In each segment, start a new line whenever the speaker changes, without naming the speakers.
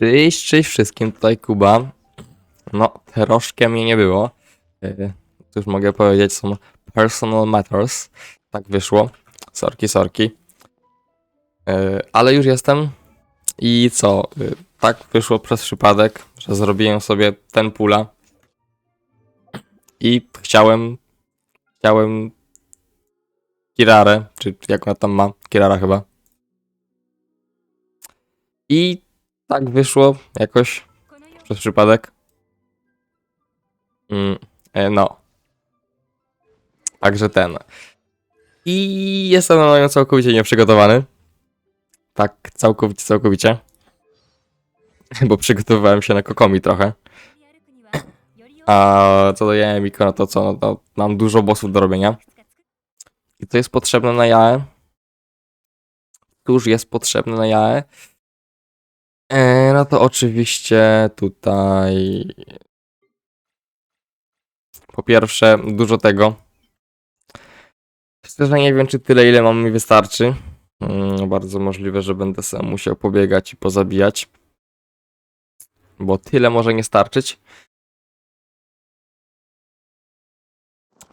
Cześć, cześć wszystkim, tutaj Kuba. No, troszkę mnie nie było. Yy, Cóż mogę powiedzieć, są personal matters. Tak wyszło. Sorki, sorki. Yy, Ale już jestem. I co? Yy, Tak wyszło przez przypadek, że zrobiłem sobie ten pula. I chciałem. Chciałem. Kirarę, czy jak ona tam ma? Kirara chyba. I tak wyszło jakoś przez przypadek. Mm, e, no. Także ten. I jestem na nią całkowicie nieprzygotowany. Tak, całkowicie, całkowicie. Bo przygotowywałem się na kokomi trochę. A co do Jaemiko, no to co? No to mam dużo bossów do robienia. I to jest potrzebne na jae. Cóż jest potrzebne na jae? E, no to oczywiście tutaj. Po pierwsze, dużo tego. Szczerze nie wiem, czy tyle, ile mam mi wystarczy. Mm, bardzo możliwe, że będę sam musiał pobiegać i pozabijać. Bo tyle może nie starczyć.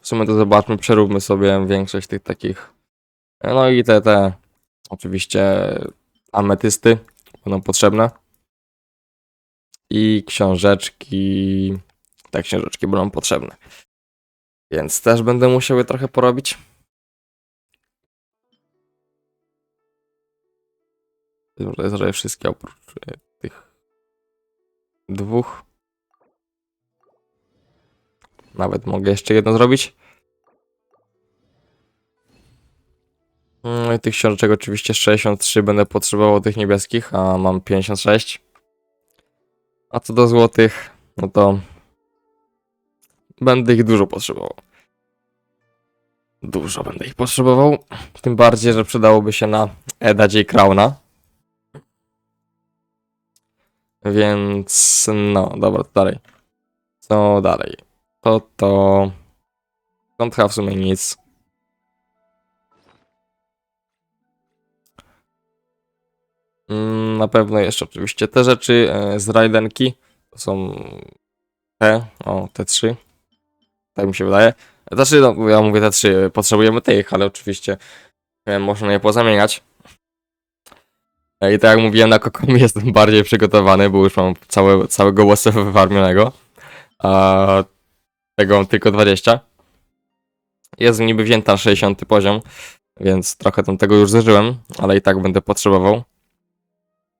W sumie to zobaczmy, przeróbmy sobie większość tych takich. No i te, te oczywiście ametysty będą potrzebne. I książeczki. Te książeczki będą potrzebne. Więc też będę musiał je trochę porobić. Może zrobię wszystkie oprócz e, tych dwóch. Nawet mogę jeszcze jedno zrobić. Mm, i Tych książeczek oczywiście 63 będę potrzebował tych niebieskich, a mam 56. A co do złotych, no to będę ich dużo potrzebował. Dużo będę ich potrzebował. Tym bardziej, że przydałoby się na Eda J. Crowna. Więc no, dobra, to dalej. Co dalej? To to... Don't w sumie nic. Na pewno jeszcze oczywiście te rzeczy e, z Rajdenki. To są te, o, te trzy. Tak mi się wydaje. Znaczy, no, ja mówię te trzy, potrzebujemy tych, ale oczywiście e, można je pozamieniać. E, I tak jak mówiłem, na Kokomi jestem bardziej przygotowany, bo już mam całe, całego łosa wyfarmionego. A tego mam tylko 20. Jest niby wzięta na 60 poziom, więc trochę tam tego już zużyłem, ale i tak będę potrzebował.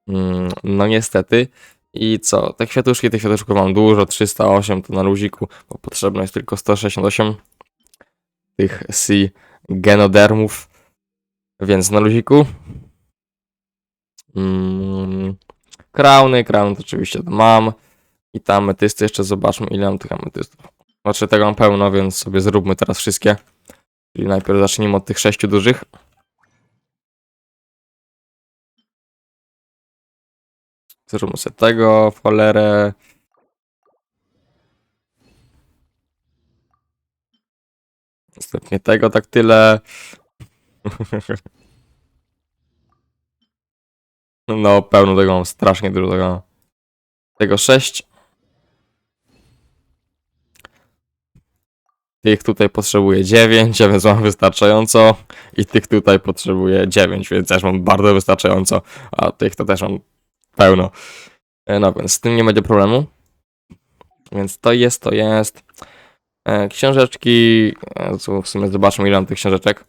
Mm, No niestety. I co? Te kwiatuszki, tych kwiatuszków mam dużo, 308 to na luziku, bo potrzebne jest tylko 168 tych C genodermów, więc na luziku. Mm, Krauny, to oczywiście mam. I te ametysty, jeszcze zobaczmy ile mam tych ametystów. Znaczy tego mam pełno, więc sobie zróbmy teraz wszystkie. Czyli najpierw zacznijmy od tych sześciu dużych. Zróbmy sobie tego w cholerę. Następnie tego tak tyle. No, pełno tego mam, strasznie dużo tego. Tego 6. Tych tutaj potrzebuję 9, a więc mam wystarczająco. I tych tutaj potrzebuję 9, więc też mam bardzo wystarczająco. A tych to też mam pełno. E, No więc z tym nie będzie problemu. Więc to jest, to jest. E, Książeczki. e, W sumie zobaczmy, ile mam tych książeczek.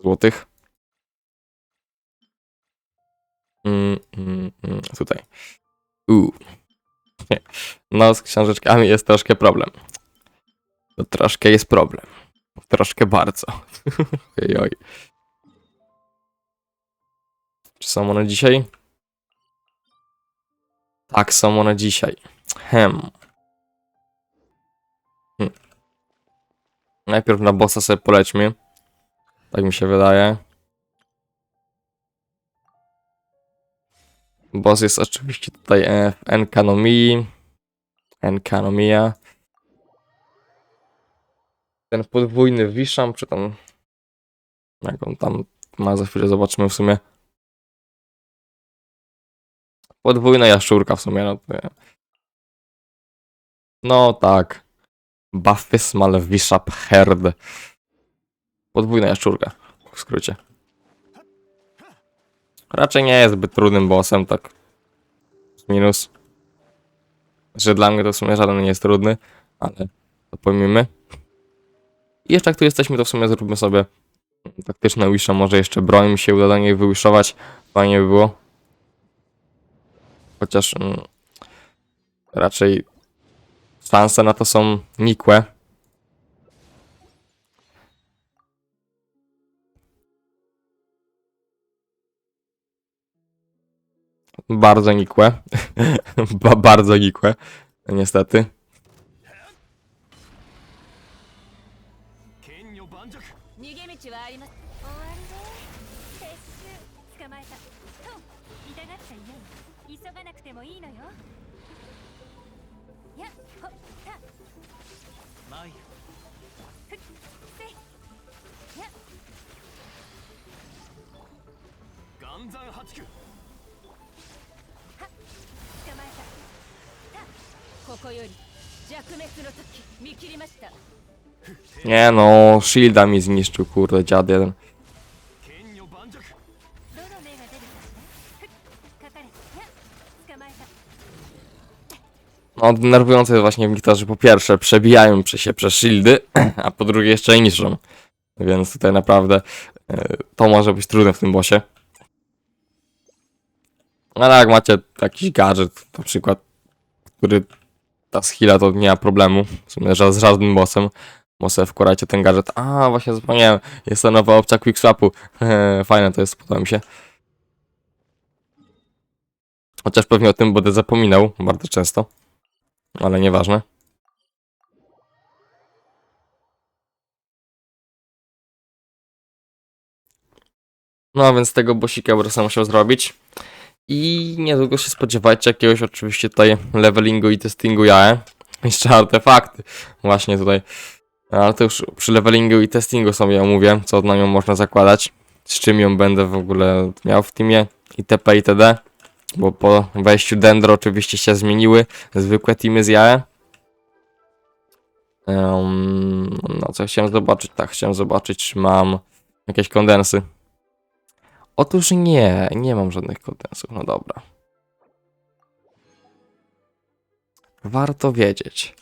Złotych. Mm, mm, mm, tutaj. U. No, z książeczkami jest troszkę problem. To troszkę jest problem. Troszkę bardzo. oj, oj. Czy są one dzisiaj? Tak, są one dzisiaj. Hem. Hm. Najpierw na bossa sobie polećmy. Tak mi się wydaje. Boss jest oczywiście tutaj e, w Enkanomii. Enkanomia. Ten podwójny Wiszam, czy tam... Jak on tam ma, za chwilę zobaczymy w sumie. Podwójna jaszczurka w sumie, no to... No tak. Baptismal Bishop Herd. Podwójna jaszczurka, w skrócie. Raczej nie jest zbyt trudnym bossem, tak. Minus. Że dla mnie to w sumie żaden nie jest trudny, ale to pojmijmy. I jeszcze jak tu jesteśmy, to w sumie zróbmy sobie taktyczne wisha, może jeszcze broń mi się uda do niej wywiszować. Fajnie by było. Chociaż mm, raczej szanse na to są nikłe. Bardzo nikłe. ba bardzo nikłe. Niestety.
岩山八九
捕まえたたここより弱滅の時見切りました
Nie no, shielda mi zniszczył, kurde, dziad jeden. No, denerwujące jest właśnie w nich po pierwsze przebijają się przez shieldy, a po drugie jeszcze niszczą. Więc tutaj naprawdę e, to może być trudne w tym bossie. Ale jak macie jakiś gadżet, na przykład, który ta skilla, to nie ma problemu. W sumie z żadnym bossem. Bo sobie ten gadżet. A, właśnie zapomniałem. Jest to nowa opcja quickswapu. Fajne to jest, podoba mi się. Chociaż pewnie o tym będę zapominał bardzo często. Ale nieważne. No a więc tego bosika sam musiał zrobić. I niedługo się spodziewajcie jakiegoś oczywiście tutaj levelingu i testingu jae. Jeszcze artefakty. Właśnie tutaj. Ale to już przy levelingu i testingu sobie omówię, co na nią można zakładać. Z czym ją będę w ogóle miał w teamie. itp. itd. Bo po wejściu Dendro oczywiście się zmieniły zwykłe teamy z jae. Em, no co chciałem zobaczyć? Tak, chciałem zobaczyć, czy mam jakieś kondensy. Otóż nie, nie mam żadnych kondensów. No dobra. Warto wiedzieć.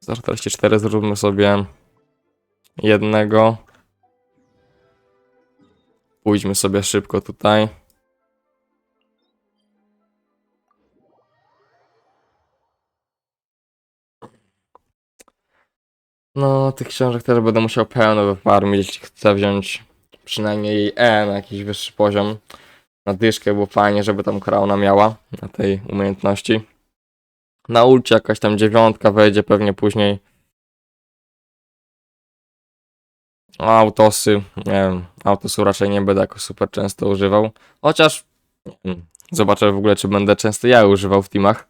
044 zróbmy sobie jednego. Pójdźmy sobie szybko tutaj. No, tych książek też będę musiał pełno wyfarmić, jeśli chcę wziąć przynajmniej E na jakiś wyższy poziom. Na dyszkę było fajnie, żeby tam krauna miała na tej umiejętności. Na ulcie jakaś tam dziewiątka wejdzie pewnie później. Autosy, nie wiem, autosu raczej nie będę jakoś super często używał. Chociaż wiem, zobaczę w ogóle, czy będę często ja używał w teamach.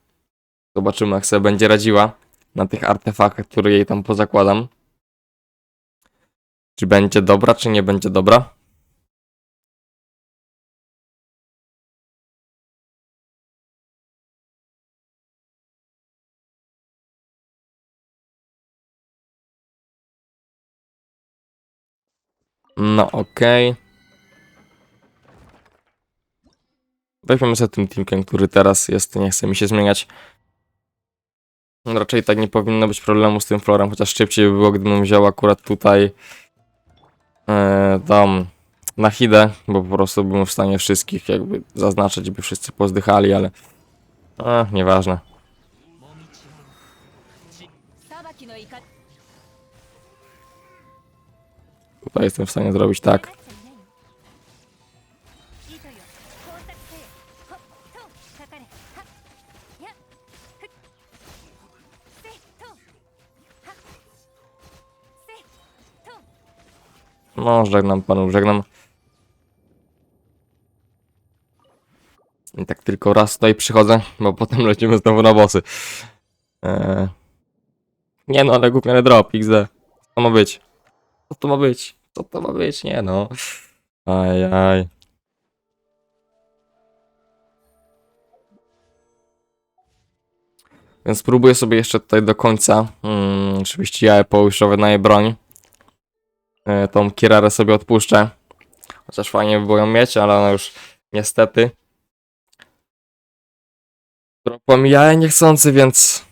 Zobaczymy, jak sobie będzie radziła na tych artefaktach, które jej tam pozakładam. Czy będzie dobra, czy nie będzie dobra? No okej. Weźmiemy sobie tym teamkiem, który teraz jest, nie chce mi się zmieniać. Raczej tak nie powinno być problemu z tym florem, chociaż szybciej by było, gdybym wziął akurat tutaj e, tam na hidę, bo po prostu bym w stanie wszystkich jakby zaznaczyć, by wszyscy pozdychali, ale e, nieważne. Tutaj jestem w stanie zrobić tak. No, żegnam panu, żegnam. I tak tylko raz tutaj przychodzę, bo potem lecimy znowu na bossy. Eee. Nie no, ale głupiany drop, XD. Co to ma być? Co to ma być? Co to ma być? Nie no. Aj, aj. Więc spróbuję sobie jeszcze tutaj do końca. Hmm, oczywiście ja Apple już wynajmę broń. E, tą Kirarę sobie odpuszczę. Chociaż fajnie by było ją mieć, ale ona już niestety. Pomija niechcący, więc.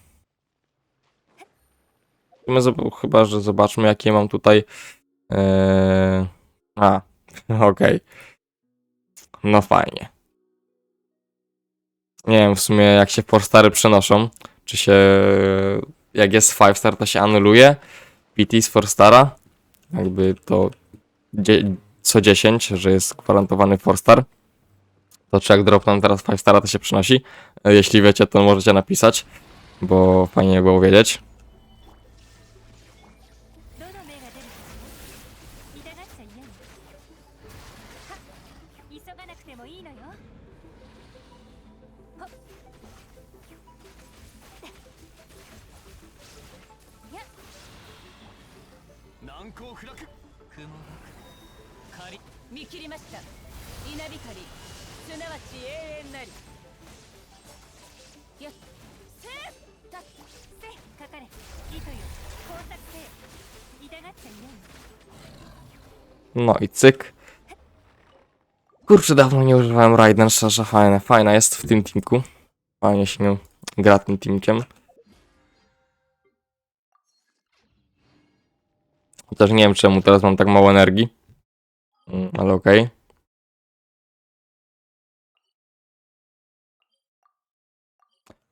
Chyba, że zobaczmy, jakie mam tutaj. Eee... A, okej. No fajnie. Nie wiem w sumie, jak się Forstary przenoszą. Czy się. Jak jest 5 star, to się anuluje. PT z Forstara. Jakby to. co 10, że jest gwarantowany 4 star. To czy jak dropną teraz 5 stara, to się przynosi. E, Jeśli wiecie, to możecie napisać, bo fajnie było wiedzieć.
難攻不落雲が仮
見切りました稲光すなわち永遠なり
やっせーたせかかれいとよ工作せ痛がっちゃ嫌ね
No i cyk. Kurczę, dawno nie używałem Raiden, szczerze fajne. Fajna jest w tym teamku. Fajnie się nią gra tym teamkiem. Chociaż nie wiem czemu teraz mam tak mało energii. Mm, Ale okej.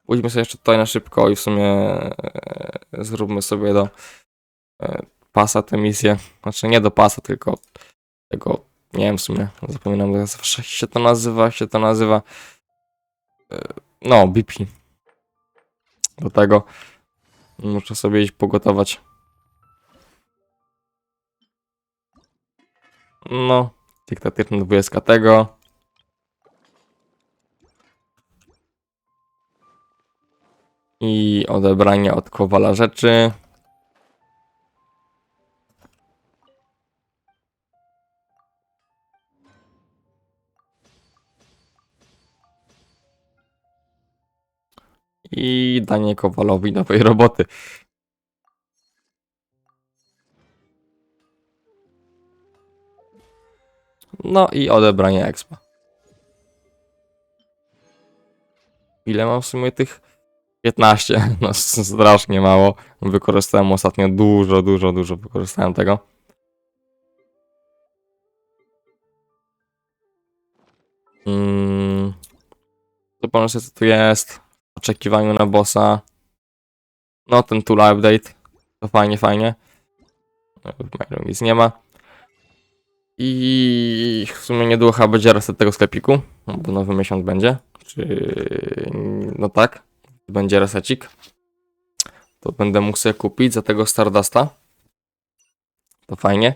Pójdźmy sobie jeszcze tutaj na szybko i w sumie e, zróbmy sobie do e, pasa tę misję. Znaczy nie do pasa, tylko tego, nie wiem w sumie, zapominam jak zawsze się to nazywa, się to nazywa. E, No, BP. Do tego muszę sobie iść pogotować. No, dyktatywny 20 tego. I odebranie od Kowala rzeczy. I danie Kowalowi nowej roboty. No i odebranie expa. Ile mam w sumie tych? 15. No strasznie mało. Wykorzystałem ostatnio dużo, dużo, dużo wykorzystałem tego. Mm. Zobaczcie co tu jest. Oczekiwaniu na bossa. No ten tool update. To fajnie, fajnie. No, nic nie ma. I w sumie niedługo będzie reset tego sklepiku, bo nowy miesiąc będzie. Czy no tak, będzie resecik. To będę mógł sobie kupić za tego Stardusta. To fajnie.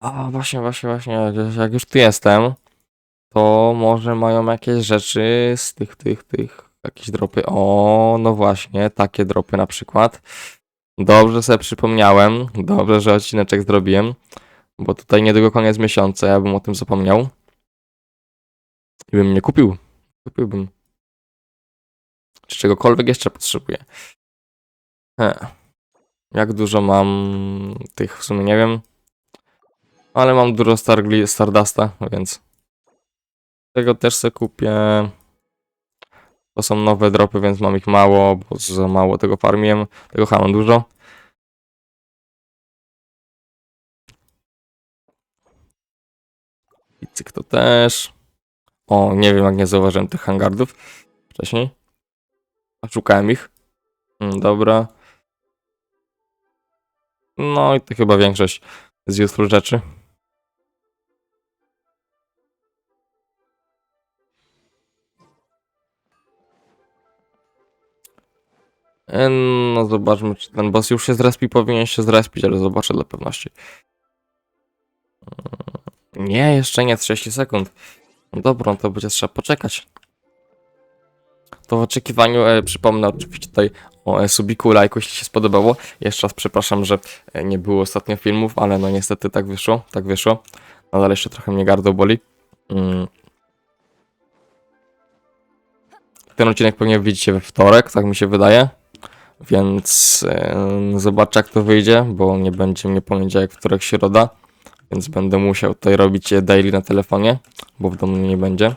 A właśnie, właśnie, właśnie, jak już tu jestem, to może mają jakieś rzeczy z tych, tych, tych, jakieś dropy. O, no właśnie, takie dropy na przykład. Dobrze sobie przypomniałem, dobrze, że odcineczek zrobiłem. Bo tutaj niedługo koniec miesiąca, ja bym o tym zapomniał. I bym nie kupił. Kupiłbym. Czy czegokolwiek jeszcze potrzebuję? He. Jak dużo mam tych w sumie nie wiem. Ale mam dużo Stargli, Stardusta, więc tego też sobie kupię. To są nowe dropy, więc mam ich mało, bo za mało tego farmiłem. Tego chyba mam dużo. Cyk to też. O, nie wiem jak nie zauważyłem tych hangardów wcześniej. A Szukałem ich. Mm, Dobra. No i to chyba większość z useful rzeczy. E, No zobaczmy, czy ten boss już się zrespi, powinien się zrespić, ale zobaczę dla pewności. Nie, jeszcze nie, 30 sekund. No dobra, to będzie trzeba poczekać. To w oczekiwaniu e, przypomnę oczywiście tutaj o e, subiku, lajku, jeśli się spodobało. Jeszcze raz przepraszam, że e, nie było ostatnio filmów, ale no niestety tak wyszło, tak wyszło. Nadal jeszcze trochę mnie gardło boli. Mm. Ten odcinek pewnie widzicie we wtorek, tak mi się wydaje. Więc yy, zobaczę jak to wyjdzie, bo nie będzie mnie poniedziałek, wtorek, środa. Więc będę musiał tutaj robić je daily na telefonie, bo w domu nie będzie.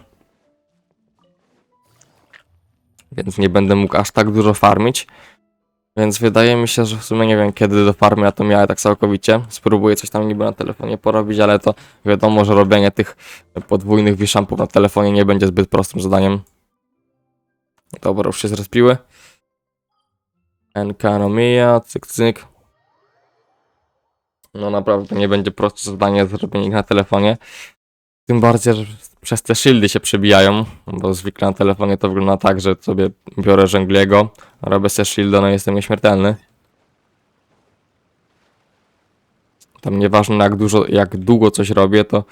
Więc nie będę mógł aż tak dużo farmić. Więc wydaje mi się, że w sumie nie wiem kiedy do farmy ja to miałem tak całkowicie. Spróbuję coś tam niby na telefonie porobić, ale to wiadomo, że robienie tych podwójnych wiszampów na telefonie nie będzie zbyt prostym zadaniem. Dobra, już się zrespiły. Enkanomia, cyk cyk. No naprawdę nie będzie proste zadanie zrobienie ich na telefonie. Tym bardziej, że przez te shieldy się przebijają, bo zwykle na telefonie to wygląda tak, że sobie biorę żęgliego, robię sobie shielda, no i jestem nieśmiertelny. Tam nieważne jak dużo, jak długo coś robię, to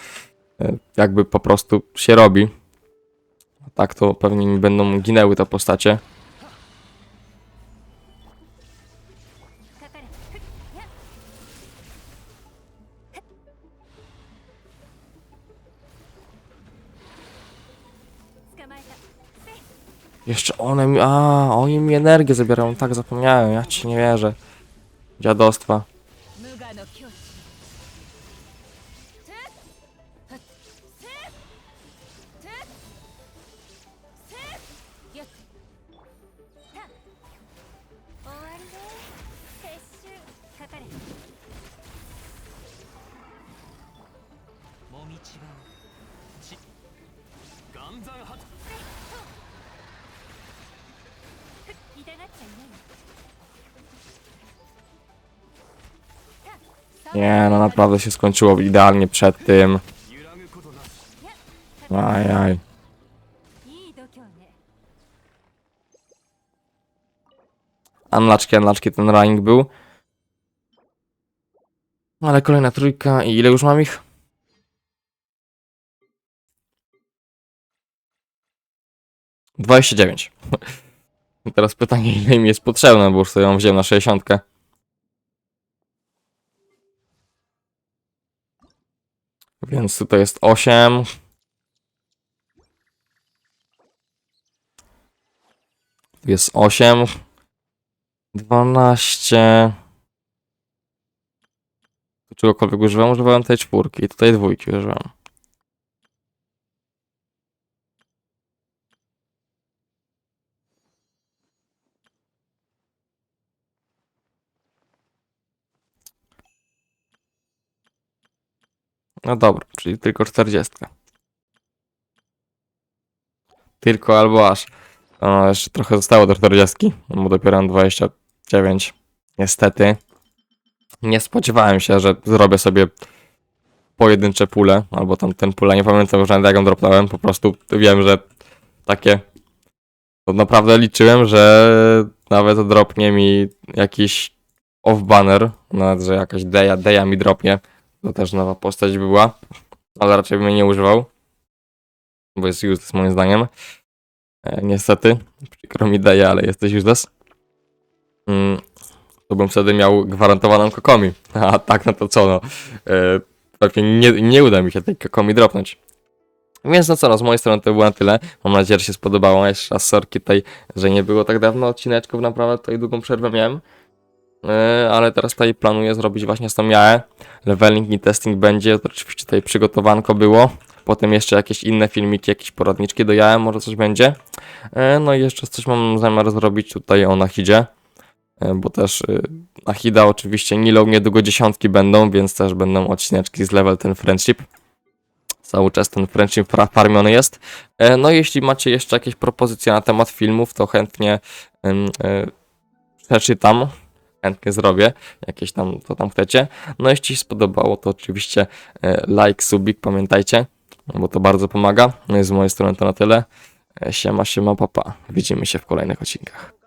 e, jakby po prostu się robi. Tak to pewnie mi będą ginęły te postacie. Jeszcze one mi, a oni mi energię zabierają, tak zapomniałem, ja ci nie wierzę. Dziadostwa.
無
痛がっちゃいないわ
Nie, no naprawdę się skończyło idealnie przed tym.
揺らぐことなし
Ajaj.
いい度胸ね
Anlaczki, anlaczki ten running był. Ale kolejna trójka i ile już mam ich? Dwadzieścia dziewięć. Teraz pytanie, ile mi jest potrzebne, bo już sobie ją wziąłem na 60. Więc tutaj jest 8. Tu jest 8. 12. Tu czegokolwiek używam, używałem tej czwórki i tutaj dwójki używam. No dobra, czyli tylko 40. Tylko albo aż. No, jeszcze trochę zostało do 40, bo dopiero mam 29. Niestety. Nie spodziewałem się, że zrobię sobie pojedyncze pule, albo tam ten pula, nie pamiętam już nawet jak ją dropnąłem, po prostu wiem, że takie to naprawdę liczyłem, że nawet dropnie mi jakiś off-banner, nawet, że jakaś deja, deja mi dropnie, to też nowa postać była, ale raczej bym jej nie używał, bo jest useless moim zdaniem. E, niestety, przykro mi daje, ale jesteś useless. Mm, to bym wtedy miał gwarantowaną kokomi. A tak, no to co no. E, pewnie nie, nie uda mi się tej kokomi dropnąć. Więc no co, no z mojej strony to było na tyle. Mam nadzieję, że się spodobało. Jeszcze raz sorki tutaj, że nie było tak dawno odcineczków, naprawdę tutaj długą przerwę miałem. E, ale teraz tutaj planuję zrobić właśnie z tą jae. Leveling i testing będzie, to oczywiście tutaj przygotowanko było. Potem jeszcze jakieś inne filmiki, jakieś poradniczki do jae, może coś będzie. E, No i jeszcze coś mam zamiar zrobić tutaj o Nahidzie, e, bo też y, Nahida oczywiście Nilą niedługo dziesiątki będą, więc też będą odcineczki z level ten friendship. Cały czas ten friendship farmiony jest. No jeśli macie jeszcze jakieś propozycje na temat filmów, to chętnie przeczytam, chętnie zrobię, jakieś tam, co tam chcecie. No jeśli się spodobało, to oczywiście e, like, subik, pamiętajcie, bo to bardzo pomaga. No i z mojej strony to na tyle. E, Siema, siema, papa. Widzimy się w kolejnych odcinkach.